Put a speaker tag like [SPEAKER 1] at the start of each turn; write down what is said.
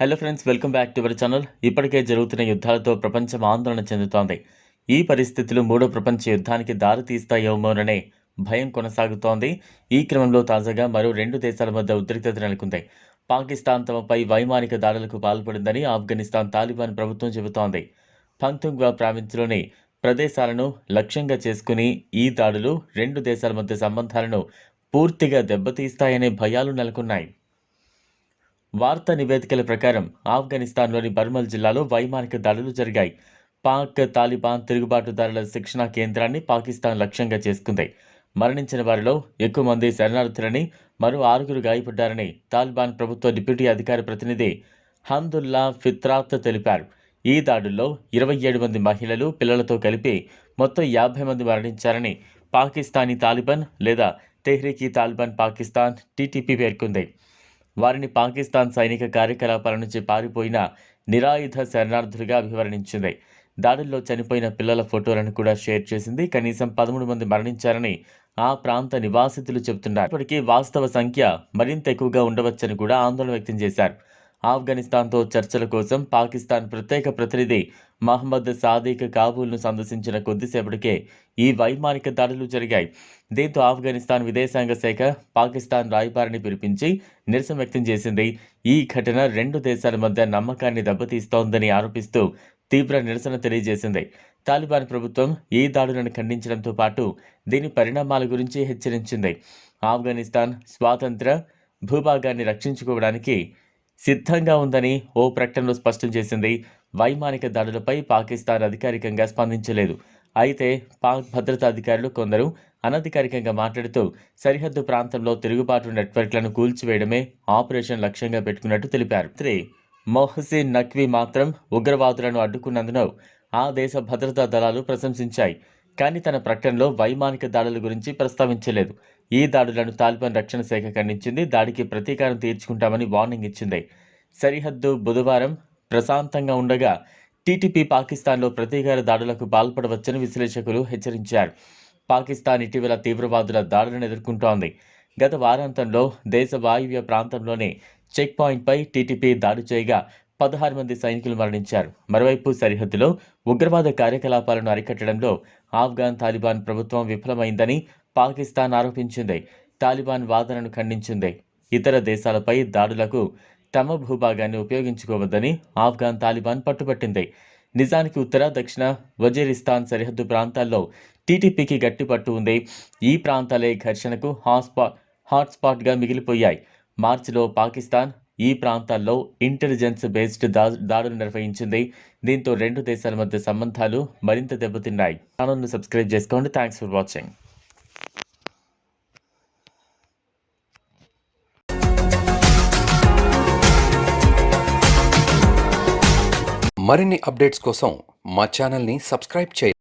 [SPEAKER 1] Hello friends welcome back to our channel ఇప్పటికే జరుగుతున్న యుద్ధాలతో ప్రపంచం ఆందోళన చెందుతోంది. ఈ పరిస్థితులు మూడో ప్రపంచ యుద్ధానికి దారితీస్తాయేమోననే భయం కొనసాగుతోంది. ఈ క్రమంలో తాజాగా మరో రెండు దేశాల మధ్య ఉద్రిక్తత నెలకొంది. పాకిస్తాన్ తమపై వైమానిక దాడులకు పాల్పడిందని ఆఫ్ఘనిస్తాన్ తాలిబాన్ ప్రభుత్వం చెబుతోంది. పంతుంగ్వా ప్రావిన్స్లోని ప్రదేశాలను లక్ష్యంగా చేసుకుని ఈ దాడులు రెండు దేశాల మధ్య సంబంధాలను పూర్తిగా దెబ్బతీస్తాయనే భయాలు నెలకొన్నాయి. వార్తా నివేదికల ప్రకారం ఆఫ్ఘనిస్తాన్లోని బర్మల్ జిల్లాలో వైమానిక దాడులు జరిగాయి. పాక్ తాలిబాన్ తిరుగుబాటుదారుల శిక్షణా కేంద్రాన్ని పాకిస్తాన్ లక్ష్యంగా చేసుకుంది. మరణించిన వారిలో ఎక్కువ మంది శరణార్థులని మరో ఆరుగురు గాయపడ్డారని తాలిబాన్ ప్రభుత్వ డిప్యూటీ అధికార ప్రతినిధి హమ్దుల్లా ఫిత్రాత్ తెలిపారు. ఈ దాడుల్లో ఇరవై ఏడు మంది మహిళలు పిల్లలతో కలిపి మొత్తం యాభై మంది మరణించారని పాకిస్తానీ తాలిబాన్ లేదా తెహ్రీకి తాలిబాన్ పాకిస్తాన్ టీటీపీ పేర్కొంది. వారిని పాకిస్తాన్ సైనిక కార్యకలాపాల నుంచి పారిపోయిన నిరాయుధ శరణార్థులుగా అభివర్ణించింది. దాడుల్లో చనిపోయిన పిల్లల ఫోటోలను కూడా షేర్ చేసింది. కనీసం పదమూడు మంది మరణించారని ఆ ప్రాంత నివాసితులు చెబుతున్నారు. ఇప్పటికీ వాస్తవ సంఖ్య మరింత ఎక్కువగా ఉండవచ్చని కూడా ఆందోళన వ్యక్తం చేశారు. ఆఫ్ఘనిస్తాన్తో చర్చల కోసం పాకిస్తాన్ ప్రత్యేక ప్రతినిధి మహమ్మద్ సాదిక్ కాబూల్ను సందర్శించిన కొద్దిసేపటికే ఈ వైమానిక దాడులు జరిగాయి. దీంతో ఆఫ్ఘనిస్తాన్ విదేశాంగ శాఖ పాకిస్తాన్ రాయబారిని పిలిపించి నిరసన వ్యక్తం చేసింది. ఈ ఘటన రెండు దేశాల మధ్య నమ్మకాన్ని దెబ్బతీస్తోందని ఆరోపిస్తూ తీవ్ర నిరసన తెలియజేసింది. తాలిబాన్ ప్రభుత్వం ఈ దాడులను ఖండించడంతో పాటు దీని పరిణామాల గురించి హెచ్చరించింది. ఆఫ్ఘనిస్తాన్ స్వాతంత్ర భూభాగాన్ని రక్షించుకోవడానికి సిద్ధంగా ఉందని ఓ ప్రకటనలో స్పష్టం చేసింది. వైమానిక దాడులపై పాకిస్తాన్ అధికారికంగా స్పందించలేదు. అయితే పాక్ భద్రతా అధికారులు కొందరు అనధికారికంగా మాట్లాడుతూ సరిహద్దు ప్రాంతంలో తిరుగుబాటు నెట్వర్క్లను కూల్చివేయడమే ఆపరేషన్ లక్ష్యంగా పెట్టుకున్నట్టు తెలిపారు. త్రీ మొహసిన్ నక్వీ మాత్రం ఉగ్రవాదులను అడ్డుకున్నందున ఆ దేశ భద్రతా దళాలు ప్రశంసించాయి. కానీ తన ప్రకటనలో వైమానిక దాడుల గురించి ప్రస్తావించలేదు. ఈ దాడులను తాలిబాన్ రక్షణ శాఖ ఖండించింది. దాడికి ప్రతీకారం తీర్చుకుంటామని వార్నింగ్ ఇచ్చింది. సరిహద్దు బుధవారం ప్రశాంతంగా ఉండగా టీటీపీ పాకిస్తాన్లో ప్రతీకార దాడులకు పాల్పడవచ్చని విశ్లేషకులు హెచ్చరించారు. పాకిస్తాన్ ఇటీవల తీవ్రవాదుల దాడులను ఎదుర్కొంటోంది. గత వారాంతంలో దేశ వాయువ్య ప్రాంతంలోని చెక్ పాయింట్పై టీటీపీ దాడి చేయగా పదహారు మంది సైనికులు మరణించారు. మరోవైపు సరిహద్దులో ఉగ్రవాద కార్యకలాపాలను అరికట్టడంలో ఆఫ్ఘాన్ తాలిబాన్ ప్రభుత్వం విఫలమైందని పాకిస్తాన్ ఆరోపించింది. తాలిబాన్ వాదనను ఖండించింది. ఇతర దేశాలపై దాడులకు తమ భూభాగాన్ని ఉపయోగించుకోవద్దని ఆఫ్ఘాన్ తాలిబాన్ పట్టుబట్టింది. నిజానికి ఉత్తర దక్షిణ వజీరిస్తాన్ సరిహద్దు ప్రాంతాల్లో టీటీపీకి గట్టి పట్టు ఉంది. ఈ ప్రాంతాలే ఘర్షణకు హాట్స్పాట్ హాట్స్పాట్గా మిగిలిపోయాయి. మార్చిలో పాకిస్తాన్ ఈ ప్రాంతాల్లో ఇంటెలిజెన్స్ బేస్డ్ దా దాడులు నిర్వహించింది. దీంతో రెండు దేశాల మధ్య సంబంధాలు మరింత దెబ్బతిన్నాయి. ఛానల్ను సబ్స్క్రైబ్ చేసుకోండి. థ్యాంక్స్ ఫర్ వాచింగ్
[SPEAKER 2] మరిన్ని అప్డేట్స్ కోసం మా ఛానల్ని సబ్స్క్రైబ్ చేయండి.